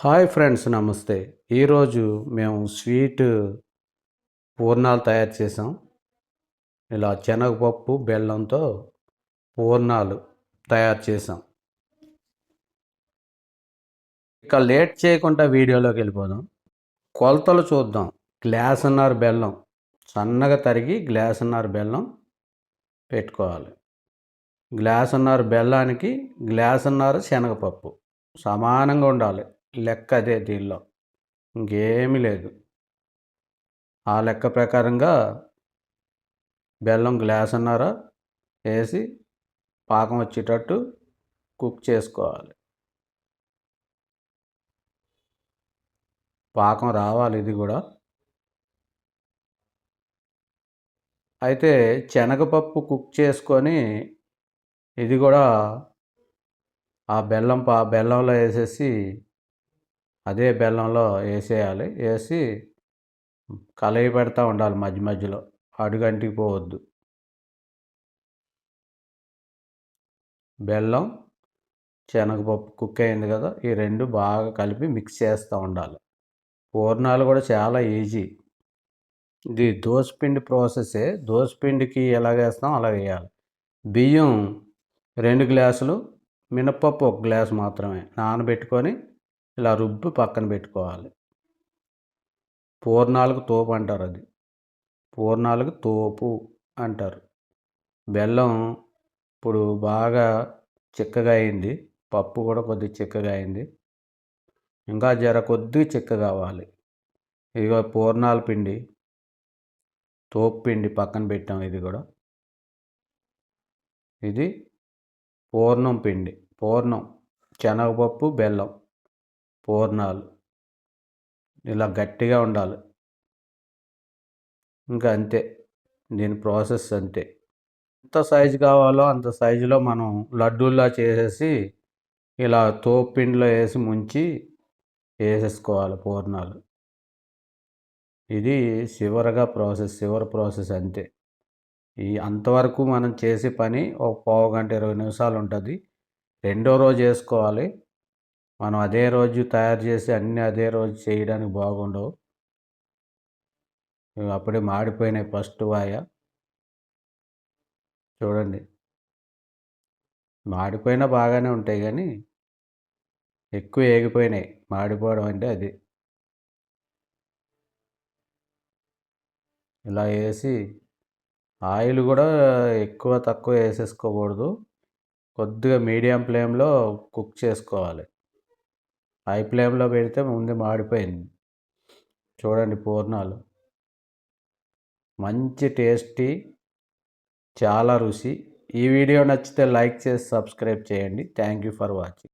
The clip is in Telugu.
హాయ్ ఫ్రెండ్స్ నమస్తే. ఈరోజు మేము స్వీట్ పూర్ణాలు తయారు చేసాం. ఇలా శనగపప్పు బెల్లంతో పూర్ణాలు తయారు చేసాం. ఇక లేట్ చేయకుండా వీడియోలోకి వెళ్ళిపోదాం. కొలతలు చూద్దాం. గ్లాసున్నర బెల్లం సన్నగా తరిగి గ్లాసున్నర బెల్లం పెట్టుకోవాలి. గ్లాసున్నర బెల్లానికి గ్లాసున్నర శనగపప్పు. సమానంగా ఉండాలి. లెక్క అదే దీనిలో. ఇంకేమీ లేదు. ఆ లెక్క ప్రకారంగా బెల్లం గ్లాస్ అన్నారా వేసి పాకం వచ్చేటట్టు కుక్ చేసుకోవాలి. పాకం రావాలి ఇది కూడా. అయితే శనగపప్పు కుక్ చేసుకొని ఇది కూడా ఆ బెల్లం పా బెల్లంలో వేసేసి అదే బెల్లంలో వేసేయాలి వేసి కలయి పెడతా ఉండాలి మధ్య మధ్యలో. అడుగంటికి పోవద్దు. బెల్లం శనగపప్పు కుక్ అయింది కదా ఈ రెండు బాగా కలిపి మిక్స్ చేస్తూ ఉండాలి. పూర్ణాలు కూడా చాలా ఈజీ. ఇది దోసపిండి ప్రాసెసే. దోసపిండికి ఎలా వేస్తాం అలా వేయాలి. బియ్యం రెండు గ్లాసులు మినపప్పు ఒక గ్లాస్ మాత్రమే నానబెట్టుకొని ఇలా రుబ్బి పక్కన పెట్టుకోవాలి. పూర్ణాలకు తోపు అంటారు అది. పూర్ణాలకు తోపు అంటారు. బెల్లం ఇప్పుడు బాగా చిక్కగా అయింది. పప్పు కూడా కొద్దిగా చిక్కగా అయింది. ఇంకా జర కొద్దిగా చిక్క కావాలి. ఇదిగో పూర్ణాల పిండి. తోపు పిండి పక్కన పెట్టాం ఇది కూడా. ఇది పూర్ణం పిండి. పూర్ణం. శనగపప్పు బెల్లం. పూర్ణాలు. ఇలా గట్టిగా ఉండాలి. ఇంకా అంతే. దీని ప్రాసెస్ అంతే. ఎంత సైజు కావాలో అంత సైజులో మనం లడ్డూల్లా చేసేసి ఇలా తోపిండిలో వేసి ముంచి వేసేసుకోవాలి పూర్ణాలు. ఇది చివరగా ప్రాసెస్ చివరి ప్రాసెస్ అంతే. ఈ అంతవరకు మనం చేసే పని ఒక పావు గంట ఇరవై నిమిషాలు ఉంటుంది. రెండో రోజు వేసుకోవాలి. మనం అదే రోజు తయారు చేసి అన్నీ అదే రోజు చేయడానికి బాగుండవు. అప్పుడే మాడిపోయినాయి ఫస్ట్ వాయ. చూడండి. మాడిపోయినా బాగానే ఉంటాయి కానీ ఎక్కువ ఏగిపోయినాయి. మాడిపోవడం అంటే అది. ఇలా వేసి ఆయిల్ కూడా ఎక్కువ తక్కువ వేసేసుకోకూడదు. కొద్దిగా మీడియం ఫ్లేమ్లో కుక్ చేసుకోవాలి. హై ఫ్లేమ్లో పెడితే ముందు మాడిపోయింది. చూడండి పూర్ణాలు. మంచి టేస్టీ చాలా రుచి. ఈ వీడియో నచ్చితే లైక్ చేసి సబ్స్క్రైబ్ చేయండి. Thank you for watching.